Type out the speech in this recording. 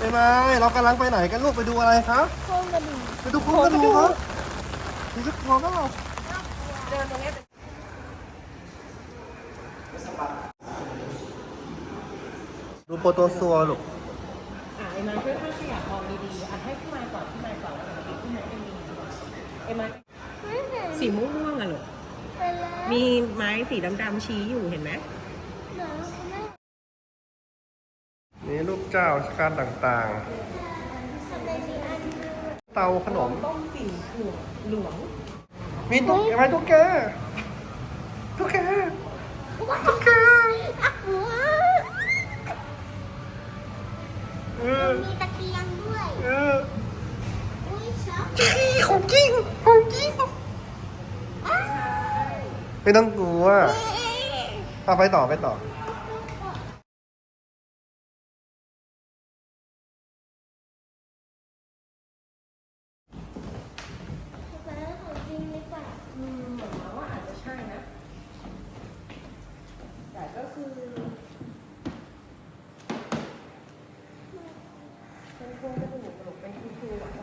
ไปไหมเรากำลังไปไหนกันลูกไปดูอะไรครับโครงกระดูกไปดูโครงกระดูกครับดูจะกลัวเปล่าเดินตรงนี้ดูโปรโตซัวลูกอะเอ็มมาช่วยข้างขยับมองดีๆอะให้พี่มาก่อนพี่มาก่อนแล้วปกติพี่มาจะมีเอ็มมาไม่เห็นสีม่วงๆอะลูกไปแล้วมีไม้สีดำๆชี้อยู่เห็นไหม เดี๋ยวแม่นี่ลูกเจ้าราชการต่างทำไมมีอันนึงๆเตาขนม ต้มสีหลวงหลวงมีตุ๊กอะไรตุ๊กแกตุ๊กแกตุ๊กแกอะหัวเออมีตะเกียงด้วยเอออุ้ยช็อกของจริงของจริงอ้าวไม่ต้องกลัวเอาไปต่อไปต่อ ไปแล้วของจริงหรือเปล่า อืมเหมือนว่าอาจจะใช่นะ แต่ก็คือ เป็นโครงกระดูกกระดูกเป็นคือๆ